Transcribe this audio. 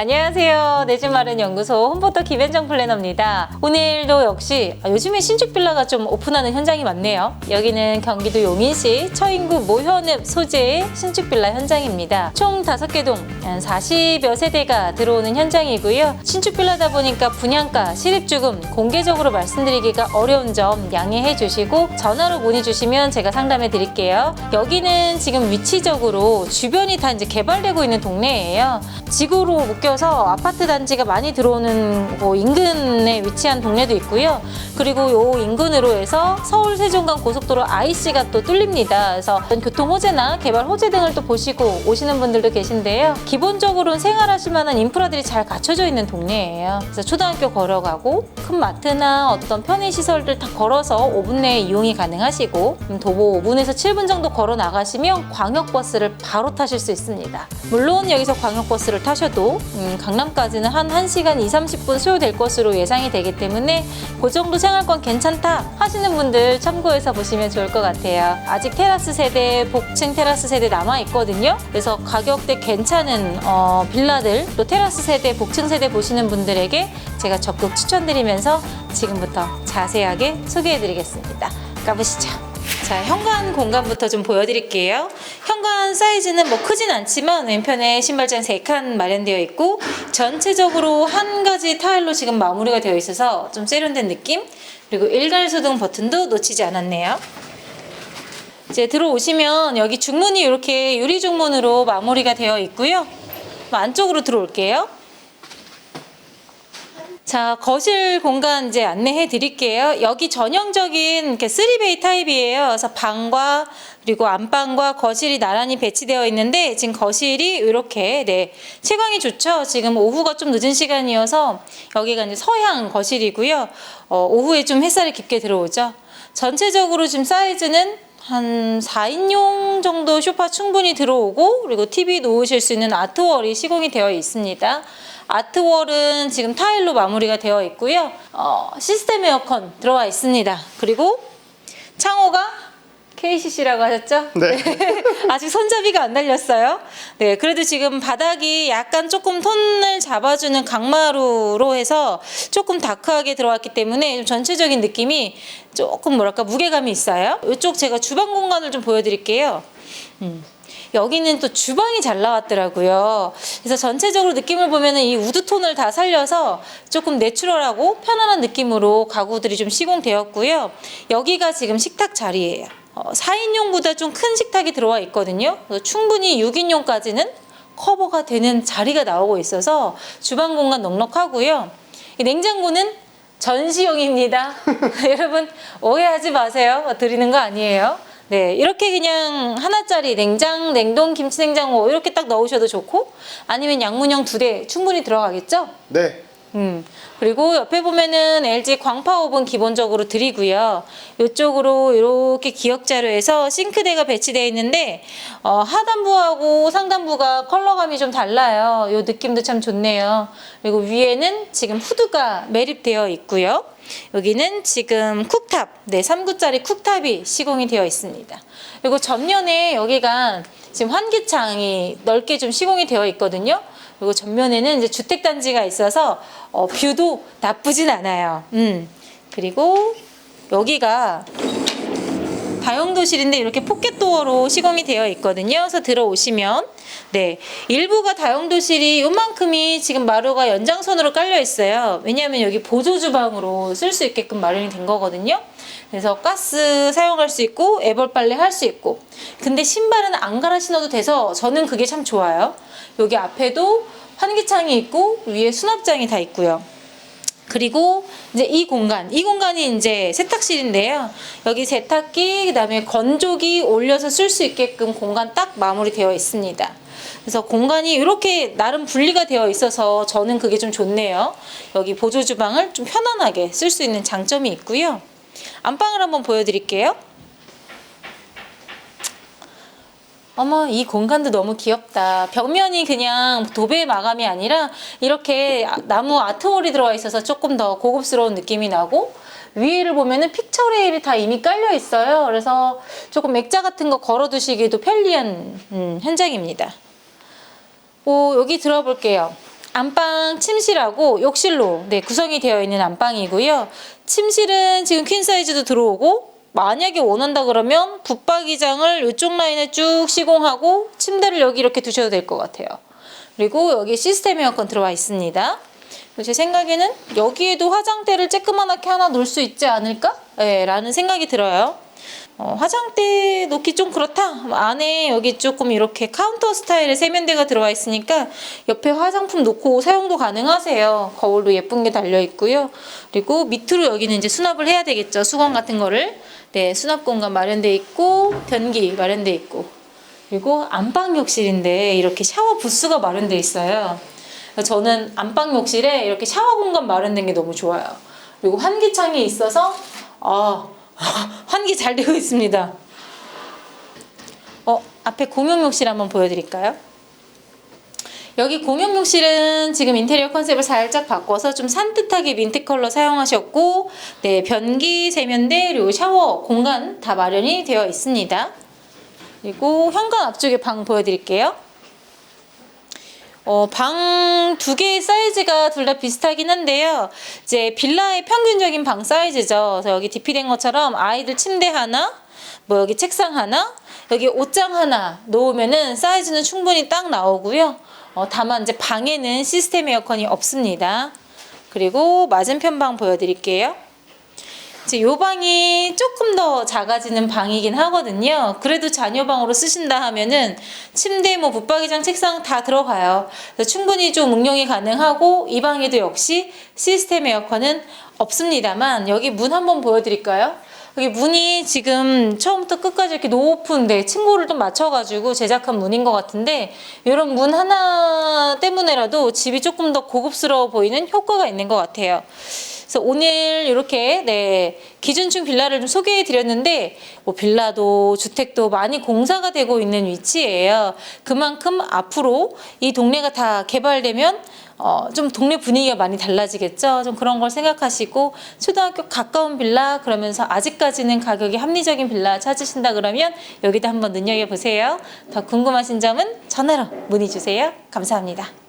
안녕하세요. 내 집 마련 연구소 홈포터 김현정 플래너입니다. 오늘도 역시 아, 요즘에 신축 빌라가 좀 오픈하는 현장이 많네요. 여기는 경기도 용인시 처인구 모현읍 소재의 신축 빌라 현장입니다. 총 5개 동 40여 세대가 들어오는 현장이고요. 신축 빌라다 보니까 분양가, 실입주금 공개적으로 말씀드리기가 어려운 점 양해해 주시고 전화로 문의 주시면 제가 상담해 드릴게요. 여기는 지금 위치적으로 주변이 다 이제 개발되고 있는 동네예요. 지구로 묶여 서 아파트 단지가 많이 들어오는 그 인근에 위치한 동네도 있고요. 그리고 요 인근으로 해서 서울 세종간 고속도로 IC가 또 뚫립니다. 그래서 교통 호재나 개발 호재 등을 또 보시고 오시는 분들도 계신데요. 기본적으로는 생활하실 만한 인프라들이 잘 갖춰져 있는 동네예요. 그래서 초등학교 걸어가고 큰 마트나 어떤 편의 시설들 다 걸어서 5분 내에 이용이 가능하시고 음, 도보 5분에서 7분 정도 걸어 나가시면 광역버스를 바로 타실 수 있습니다. 물론 여기서 광역버스를 타셔도 음, 강남까지는 한 1시간 2, 30분 소요될 것으로 예상이 되기 때문에 그 정도 생활권 괜찮다 하시는 분들 참고해서 보시면 좋을 것 같아요. 아직 테라스 세대, 복층 테라스 세대 남아 있거든요. 그래서 가격대 괜찮은 어, 빌라들 또 테라스 세대, 복층 세대 보시는 분들에게 제가 적극 추천드리면서 지금부터 자세하게 소개해드리겠습니다. 가보시죠. 자, 현관 공간부터 좀 보여드릴게요. 현관 사이즈는 뭐 크진 않지만 왼편에 신발장 3칸 마련되어 있고 전체적으로 한 가지 타일로 지금 마무리가 되어 있어서 좀 세련된 느낌? 그리고 일괄 소등 버튼도 놓치지 않았네요. 이제 들어오시면 여기 중문이 이렇게 유리 중문으로 마무리가 되어 있고요. 안쪽으로 들어올게요. 자, 거실 공간 이제 안내해 드릴게요. 여기 전형적인 이렇게 3베이 타입이에요. 그래서 방과 그리고 안방과 거실이 나란히 배치되어 있는데 지금 거실이 이렇게 네. 채광이 좋죠. 지금 오후가 좀 늦은 시간이어서 여기가 이제 서양 거실이고요. 어, 오후에 좀 햇살이 깊게 들어오죠. 전체적으로 지금 사이즈는 한 4인용 정도 쇼파 충분히 들어오고 그리고 TV 놓으실 수 있는 아트월이 시공이 되어 있습니다. 아트월은 지금 타일로 마무리가 되어 있고요. 어, 시스템 에어컨 들어와 있습니다. 그리고 창호가 KCC라고 하셨죠? 네. 아직 손잡이가 안 달렸어요. 네, 그래도 지금 바닥이 약간 조금 톤을 잡아주는 강마루로 해서 조금 다크하게 들어왔기 때문에 좀 전체적인 느낌이 조금 뭐랄까 무게감이 있어요. 이쪽 제가 주방 공간을 좀 보여드릴게요. 음. 여기는 또 주방이 잘 나왔더라고요. 그래서 전체적으로 느낌을 보면은 이 우드 톤을 다 살려서 조금 내추럴하고 편안한 느낌으로 가구들이 좀 시공되었고요. 여기가 지금 식탁 자리예요. 어, 4인용보다 좀 큰 식탁이 들어와 있거든요. 충분히 6인용까지는 커버가 되는 자리가 나오고 있어서 주방 공간 넉넉하고요. 이 냉장고는 전시용입니다. 여러분 오해하지 마세요. 드리는 거 아니에요. 네, 이렇게 그냥 하나짜리 냉장, 냉동, 김치 냉장고 이렇게 딱 넣으셔도 좋고 아니면 양문형 두 대 충분히 들어가겠죠? 네. 음. 그리고 옆에 보면은 LG 광파 오븐 기본적으로 드리고요. 이쪽으로 이렇게 기역자로 해서 싱크대가 배치되어 있는데 어, 하단부하고 상단부가 컬러감이 좀 달라요. 이 느낌도 참 좋네요. 그리고 위에는 지금 후드가 매립되어 있고요. 여기는 지금 쿡탑, 네, 3구짜리 쿡탑이 시공이 되어 있습니다. 그리고 전면에 여기가 지금 환기창이 넓게 좀 시공이 되어 있거든요. 그리고 전면에는 이제 주택단지가 있어서 어, 뷰도 나쁘진 않아요. 음. 그리고 여기가 다용도실인데 이렇게 포켓도어로 시공이 되어 있거든요. 그래서 들어오시면 네 일부가 다용도실이 요만큼이 지금 마루가 연장선으로 깔려 있어요. 왜냐하면 여기 보조 주방으로 쓸 수 있게끔 마련이 된 거거든요. 그래서 가스 사용할 수 있고 애벌 빨래 할 수 있고 근데 신발은 안 갈아 신어도 돼서 저는 그게 참 좋아요. 여기 앞에도 환기창이 있고 위에 수납장이 다 있고요. 그리고 이제 이 공간, 이 공간이 이제 세탁실인데요. 여기 세탁기, 그다음에 건조기 올려서 쓸 수 있게끔 공간 딱 마무리되어 있습니다. 그래서 공간이 이렇게 나름 분리가 되어 있어서 저는 그게 좀 좋네요. 여기 보조 주방을 좀 편안하게 쓸 수 있는 장점이 있고요. 안방을 한번 보여드릴게요. 어머, 이 공간도 너무 귀엽다. 벽면이 그냥 도배 마감이 아니라 이렇게 나무 아트월이 들어와 있어서 조금 더 고급스러운 느낌이 나고 위를 보면은 픽처 레일이 다 이미 깔려 있어요. 그래서 조금 액자 같은 거 걸어 두시기도 편리한 음, 현장입니다. 오, 여기 들어볼게요. 안방 침실하고 욕실로 네, 구성이 되어 있는 안방이고요. 침실은 지금 퀸 사이즈도 들어오고 만약에 원한다 그러면 붙박이장을 이쪽 라인에 쭉 시공하고 침대를 여기 이렇게 두셔도 될 것 같아요. 그리고 여기 시스템 에어컨 들어와 있습니다. 제 생각에는 여기에도 화장대를 쬐끄만하게 하나 놓을 수 있지 않을까? 네, 라는 생각이 들어요. 어, 화장대 놓기 좀 그렇다. 안에 여기 조금 이렇게 카운터 스타일의 세면대가 들어와 있으니까 옆에 화장품 놓고 사용도 가능하세요. 거울도 예쁜 게 달려 있고요. 그리고 밑으로 여기는 이제 수납을 해야 되겠죠. 수건 같은 거를. 네, 수납 공간 마련돼 있고 변기 마련돼 있고 그리고 안방 욕실인데 이렇게 샤워 부스가 마련돼 있어요. 저는 안방 욕실에 이렇게 샤워 공간 마련된 게 너무 좋아요. 그리고 환기창이 있어서 아 환기 잘 되어 있습니다. 어 앞에 공용 욕실 한번 보여드릴까요? 여기 공용 욕실은 지금 인테리어 컨셉을 살짝 바꿔서 좀 산뜻하게 민트 컬러 사용하셨고, 네 변기, 세면대 그리고 샤워 공간 다 마련이 되어 있습니다. 그리고 현관 앞쪽에 방 보여드릴게요. 어, 방 두 개의 사이즈가 둘 다 비슷하긴 한데요. 이제 빌라의 평균적인 방 사이즈죠. 그래서 여기 디피된 것처럼 아이들 침대 하나, 뭐 여기 책상 하나, 여기 옷장 하나 놓으면은 사이즈는 충분히 딱 나오고요. 어, 다만 이제 방에는 시스템 에어컨이 없습니다. 그리고 맞은편 방 보여드릴게요. 이제 요 방이 조금 더 작아지는 방이긴 하거든요. 그래도 자녀 방으로 쓰신다 하면은 침대, 뭐 붙박이장, 책상 다 들어가요. 충분히 좀 응용이 가능하고 이 방에도 역시 시스템 에어컨은 없습니다만 여기 문 한번 보여드릴까요? 여기 문이 지금 처음부터 끝까지 이렇게 높은데 층고를 좀 맞춰가지고 제작한 문인 것 같은데 이런 문 하나 때문에라도 집이 조금 더 고급스러워 보이는 효과가 있는 것 같아요. 그래서 오늘 이렇게 네 기준층 빌라를 좀 소개해 드렸는데 뭐 빌라도 주택도 많이 공사가 되고 있는 위치예요. 그만큼 앞으로 이 동네가 다 개발되면 어, 좀 동네 분위기가 많이 달라지겠죠. 좀 그런 걸 생각하시고 초등학교 가까운 빌라 그러면서 아직까지는 가격이 합리적인 빌라 찾으신다 그러면 여기도 한번 눈여겨 보세요. 더 궁금하신 점은 전화로 문의 주세요. 감사합니다.